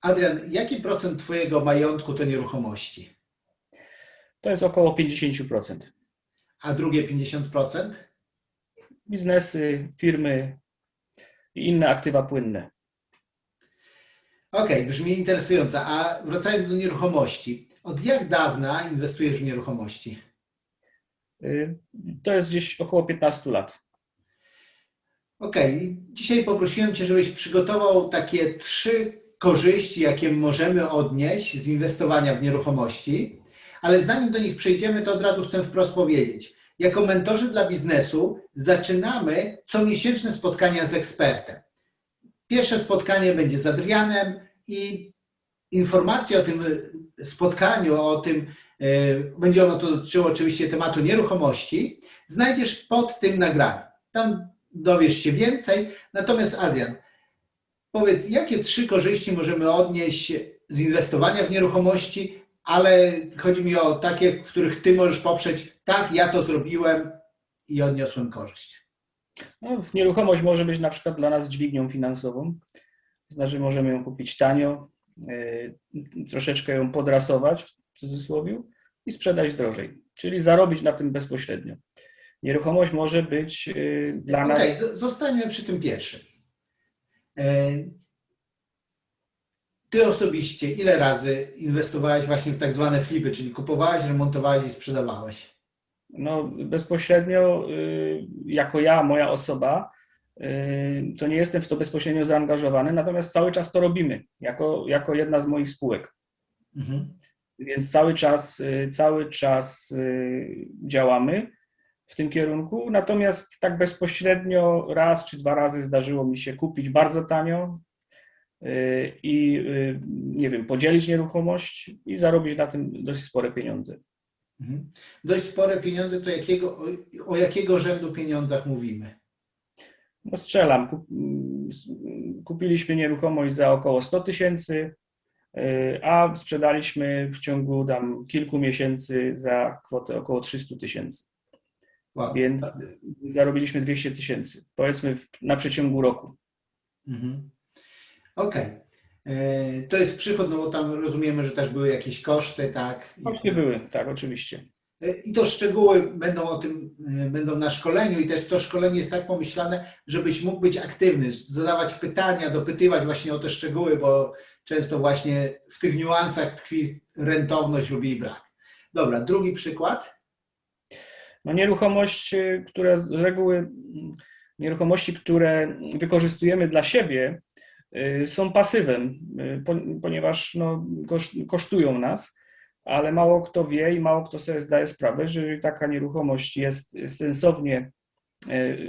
Adrian, jaki procent Twojego majątku to nieruchomości? To jest około 50%. A drugie 50%? Biznesy, firmy i inne aktywa płynne. Okej, brzmi interesująco. A wracając do nieruchomości, od jak dawna inwestujesz w nieruchomości? Y, To jest gdzieś około 15 lat. Okej, dzisiaj poprosiłem Cię, żebyś przygotował takie trzy korzyści, jakie możemy odnieść z inwestowania w nieruchomości, ale zanim do nich przejdziemy, to od razu chcę wprost powiedzieć. Jako mentorzy dla biznesu zaczynamy comiesięczne spotkania z ekspertem. Pierwsze spotkanie będzie z Adrianem i informacje o tym spotkaniu, o tym, e, będzie ono dotyczyło oczywiście tematu nieruchomości, znajdziesz pod tym nagraniem. Tam dowiesz się więcej. Natomiast Adrian, powiedz, jakie trzy korzyści możemy odnieść z inwestowania w nieruchomości, ale chodzi mi o takie, w których Ty możesz poprzeć, tak, ja to zrobiłem i odniosłem korzyść. No, nieruchomość może być na przykład dla nas dźwignią finansową. To znaczy możemy ją kupić tanio, y, troszeczkę ją podrasować w cudzysłowie i sprzedać drożej, czyli zarobić na tym bezpośrednio. Nieruchomość może być y, dla Okej, nas. zostańmy przy tym pierwszym. E, Ty osobiście ile razy inwestowałeś właśnie w tak zwane flipy, czyli kupowałeś, remontowałeś i sprzedawałeś? No, bezpośrednio, y, jako ja, moja osoba, y, to nie jestem w to bezpośrednio zaangażowany, natomiast cały czas to robimy, jako, jako jedna z moich spółek. Mhm. Więc cały czas, y, cały czas działamy w tym kierunku. Natomiast tak bezpośrednio raz czy dwa razy zdarzyło mi się kupić bardzo tanio y, i y, nie wiem, podzielić nieruchomość i zarobić na tym dość spore pieniądze. Mhm. Dość spore pieniądze, to jakiego, o, o jakiego rzędu pieniądzach mówimy? No strzelam. Mm, Kupiliśmy nieruchomość za około 100 tysięcy, y, a sprzedaliśmy w ciągu tam kilku miesięcy za kwotę około 300 tysięcy. Wow. Więc zarobiliśmy 200 tysięcy, powiedzmy w- na przeciągu roku. Mhm. Okej. E, To jest przychód, no bo tam rozumiemy, że też były jakieś koszty, tak? Koszty były, tak, oczywiście. I to szczegóły będą o tym, y, będą na szkoleniu i też to szkolenie jest tak pomyślane, żebyś mógł być aktywny, zadawać pytania, dopytywać właśnie o te szczegóły, bo często właśnie w tych niuansach tkwi rentowność lub jej brak. Dobra, drugi przykład. No nieruchomość, y, które z reguły, mm, nieruchomości, które wykorzystujemy dla siebie, y, są pasywem, y, po- ponieważ no, koszt- kosztują nas, ale mało kto wie i mało kto sobie zdaje sprawę, że jeżeli taka nieruchomość jest sensownie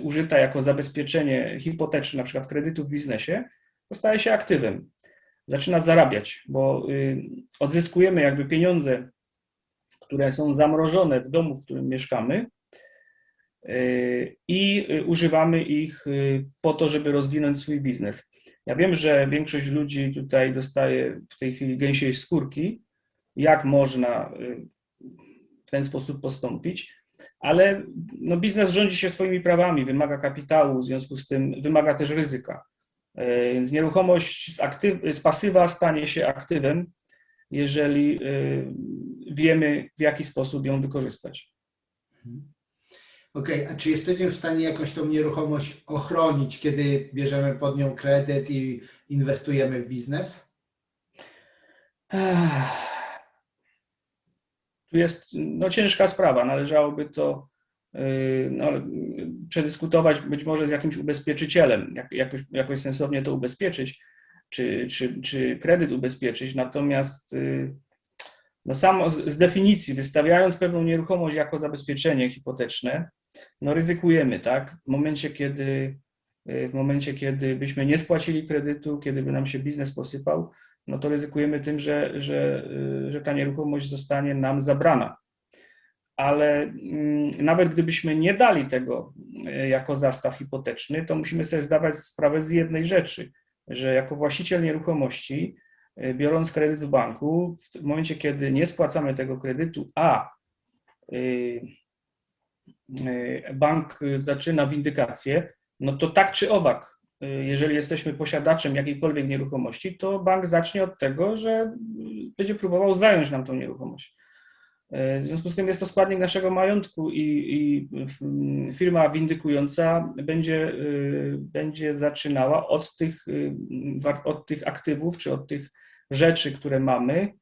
użyta jako zabezpieczenie hipoteczne, na przykład kredytu w biznesie, to staje się aktywem. Zaczyna zarabiać, bo odzyskujemy jakby pieniądze które są zamrożone w domu, w którym mieszkamy yy, i y, używamy ich y, po to, żeby rozwinąć swój biznes. Ja wiem, że większość ludzi tutaj dostaje w tej chwili gęsiej skórki, jak można y, w ten sposób postąpić, ale no, biznes rządzi się swoimi prawami, wymaga kapitału, w związku z tym wymaga też ryzyka. Więc nieruchomość z, aktyw- z pasywa stanie się aktywem, jeżeli y, wiemy, w jaki sposób ją wykorzystać. Okej, a czy jesteśmy w stanie jakąś tą nieruchomość ochronić, kiedy bierzemy pod nią kredyt i inwestujemy w biznes? Tu jest no, ciężka sprawa. Należałoby to y, no, przedyskutować być może z jakimś ubezpieczycielem, jak, jakoś, jakoś sensownie to ubezpieczyć, czy, czy, czy kredyt ubezpieczyć. Natomiast y, no, samo z, z definicji, wystawiając pewną nieruchomość jako zabezpieczenie hipoteczne, no ryzykujemy, tak? W momencie, kiedy y, w momencie, kiedy byśmy nie spłacili kredytu, kiedy by nam się biznes posypał, no to ryzykujemy tym, że, że, y, że ta nieruchomość zostanie nam zabrana. Ale mm, nawet gdybyśmy nie dali tego y, jako zastaw hipoteczny, to musimy sobie zdawać sprawę z jednej rzeczy, że jako właściciel nieruchomości, biorąc kredyt w banku, w momencie, kiedy nie spłacamy tego kredytu, a y, y, bank zaczyna windykację, no to tak czy owak y, jeżeli jesteśmy posiadaczem jakiejkolwiek nieruchomości, to bank zacznie od tego, że będzie próbował zająć nam tą nieruchomość. Y, W związku z tym jest to składnik naszego majątku i, i f- firma windykująca będzie, będzie zaczynała od tych, od tych aktywów czy od tych rzeczy, które mamy,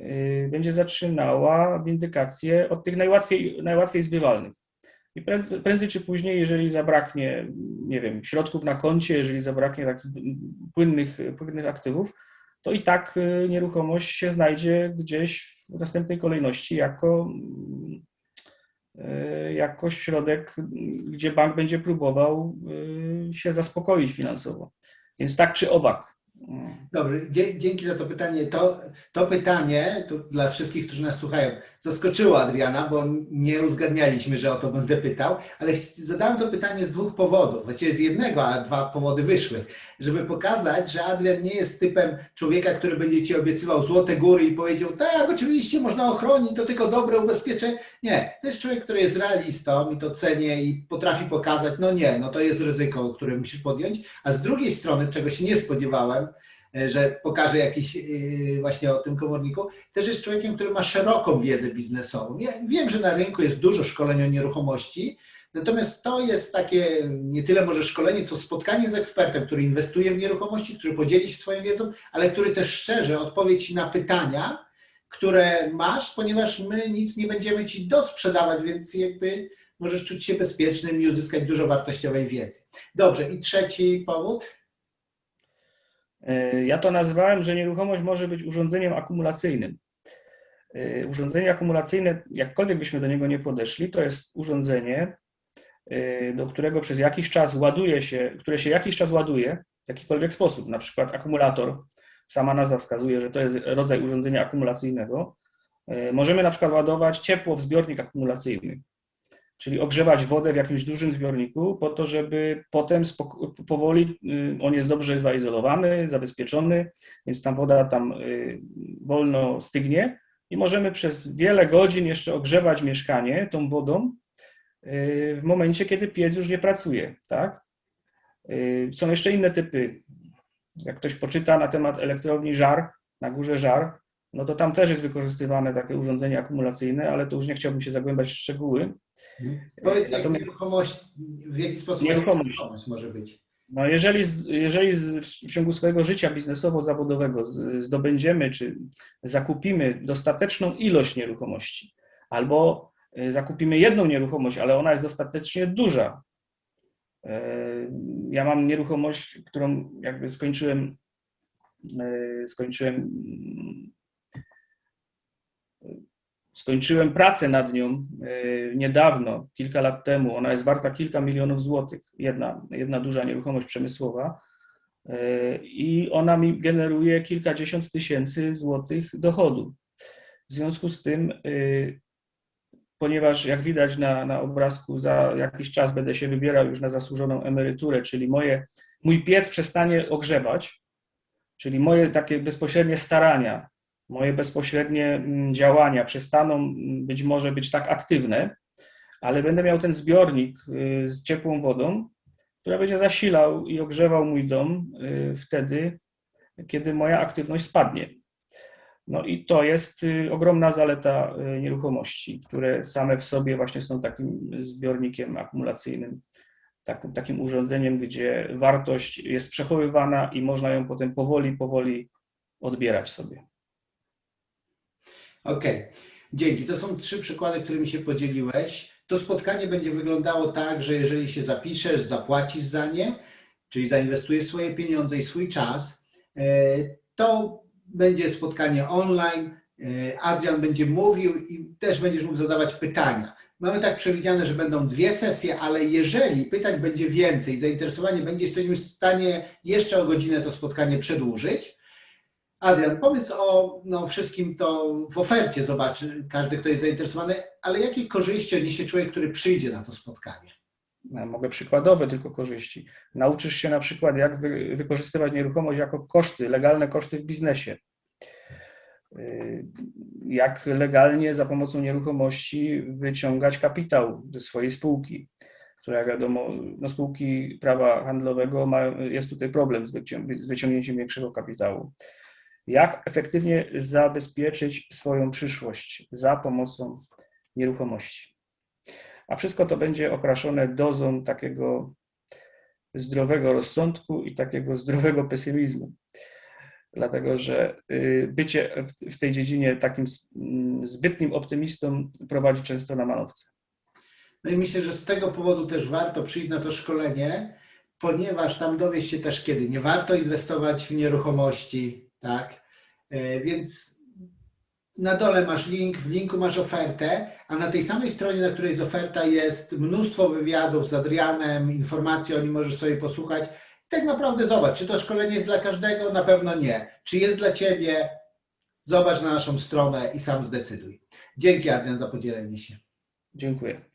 y, będzie zaczynała windykację od tych najłatwiej, najłatwiej zbywalnych. I prędzej, czy później, jeżeli zabraknie, nie wiem, środków na koncie, jeżeli zabraknie takich płynnych, płynnych aktywów, to i tak y, nieruchomość się znajdzie gdzieś w następnej kolejności jako, y, jako środek, gdzie bank będzie próbował się zaspokoić finansowo. Więc tak czy owak. Dobrze, dzięki za to pytanie. To, to pytanie, to dla wszystkich, którzy nas słuchają, zaskoczyło Adriana, bo nie uzgadnialiśmy, że o to będę pytał, ale zadałem to pytanie z dwóch powodów, właściwie z jednego, a dwa powody wyszły, żeby pokazać, że Adrian nie jest typem człowieka, który będzie ci obiecywał złote góry i powiedział, tak, oczywiście można ochronić, to tylko dobre ubezpieczenie. Nie, to jest człowiek, który jest realistą i to cenię i potrafi pokazać, no nie, no to jest ryzyko, które musisz podjąć, a z drugiej strony, czego się nie spodziewałem, że pokaże jakiś yy, właśnie o tym komorniku, też jest człowiekiem, który ma szeroką wiedzę biznesową. Ja wiem, że na rynku jest dużo szkoleń o nieruchomości, natomiast to jest takie nie tyle może szkolenie, co spotkanie z ekspertem, który inwestuje w nieruchomości, który podzieli się swoją wiedzą, ale który też szczerze odpowie Ci na pytania, które masz, ponieważ my nic nie będziemy Ci dosprzedawać, więc jakby możesz czuć się bezpiecznym i uzyskać dużo wartościowej wiedzy. Dobrze, i trzeci powód. E, Ja to nazwałem, że nieruchomość może być urządzeniem akumulacyjnym. E, Urządzenie akumulacyjne, jakkolwiek byśmy do niego nie podeszli, to jest urządzenie, e, do którego przez jakiś czas ładuje się, które się jakiś czas ładuje w jakikolwiek sposób, na przykład akumulator. Sama nazwa wskazuje, że to jest rodzaj urządzenia akumulacyjnego. Możemy na przykład ładować ciepło w zbiornik akumulacyjny, czyli ogrzewać wodę w jakimś dużym zbiorniku po to, żeby potem powoli, y, on jest dobrze zaizolowany, zabezpieczony, więc tam woda tam y, wolno stygnie i możemy przez wiele godzin jeszcze ogrzewać mieszkanie tą wodą y, w momencie, kiedy piec już nie pracuje, tak? Są jeszcze inne typy. Jak ktoś poczyta na temat elektrowni żar, na górze żar, no to tam też jest wykorzystywane takie urządzenie akumulacyjne, ale to już nie chciałbym się zagłębiać w szczegóły. Powiedz, jak Natomiast- nieruchomość, w jaki sposób Nieruchomość. nieruchomość może być. No jeżeli, jeżeli w ciągu swojego życia biznesowo-zawodowego zdobędziemy czy zakupimy dostateczną ilość nieruchomości, albo y, zakupimy jedną nieruchomość, ale ona jest dostatecznie duża. Y, Ja mam nieruchomość, którą jakby skończyłem, skończyłem, skończyłem pracę nad nią y, niedawno, kilka lat temu. Ona jest warta kilka milionów złotych, jedna, jedna duża nieruchomość przemysłowa. Y, I ona mi generuje kilkadziesiąt tysięcy złotych dochodu. W związku z tym, y, ponieważ jak widać na, na obrazku, za jakiś czas będę się wybierał już na zasłużoną emeryturę, czyli moje, mój piec przestanie ogrzewać, czyli moje takie bezpośrednie starania, moje bezpośrednie mm, działania przestaną mm, być może być tak aktywne, ale będę miał ten zbiornik y, z ciepłą wodą, która będzie zasilał i ogrzewał mój dom y, wtedy, kiedy moja aktywność spadnie. No i to jest y, ogromna zaleta nieruchomości, które same w sobie właśnie są takim zbiornikiem akumulacyjnym, takim, takim urządzeniem, gdzie wartość jest przechowywana i można ją potem powoli, powoli odbierać sobie. Okej, dzięki. To są trzy przykłady, którymi się podzieliłeś. To spotkanie będzie wyglądało tak, że jeżeli się zapiszesz, zapłacisz za nie, czyli zainwestujesz swoje pieniądze i swój czas, e, to będzie spotkanie online. E, Adrian będzie mówił i też będziesz mógł zadawać pytania. Mamy tak przewidziane, że będą dwie sesje, ale jeżeli pytań będzie więcej, zainteresowanie będzie, jesteśmy w stanie jeszcze o godzinę to spotkanie przedłużyć. Adrian, powiedz o no, wszystkim to w ofercie, zobaczy każdy, kto jest zainteresowany, ale jakie korzyści odniesie człowiek, który przyjdzie na to spotkanie? Ja Mogę przykładowe tylko korzyści. Nauczysz się na przykład, jak wy, wykorzystywać nieruchomość jako koszty, legalne koszty w biznesie. Y, Jak legalnie za pomocą nieruchomości wyciągać kapitał ze swojej spółki. która jak wiadomo, no spółki prawa handlowego mają, jest tutaj problem z, wycią- z wyciągnięciem większego kapitału. Jak efektywnie zabezpieczyć swoją przyszłość za pomocą nieruchomości? A wszystko to będzie okraszone dozą takiego zdrowego rozsądku i takiego zdrowego pesymizmu. Dlatego, że y, bycie w- tej dziedzinie takim mm, zbytnim optymistą prowadzi często na manowce. No i myślę, że z tego powodu też warto przyjść na to szkolenie, ponieważ tam dowiesz się też, kiedy nie warto inwestować w nieruchomości, tak? E, Więc na dole masz link, w linku masz ofertę, a na tej samej stronie, na której jest oferta, jest mnóstwo wywiadów z Adrianem, informacji o nim możesz sobie posłuchać. I tak naprawdę zobacz, czy to szkolenie jest dla każdego? Na pewno nie. Czy jest dla Ciebie? Zobacz na naszą stronę i sam zdecyduj. Dzięki Adrian za podzielenie się. Dziękuję.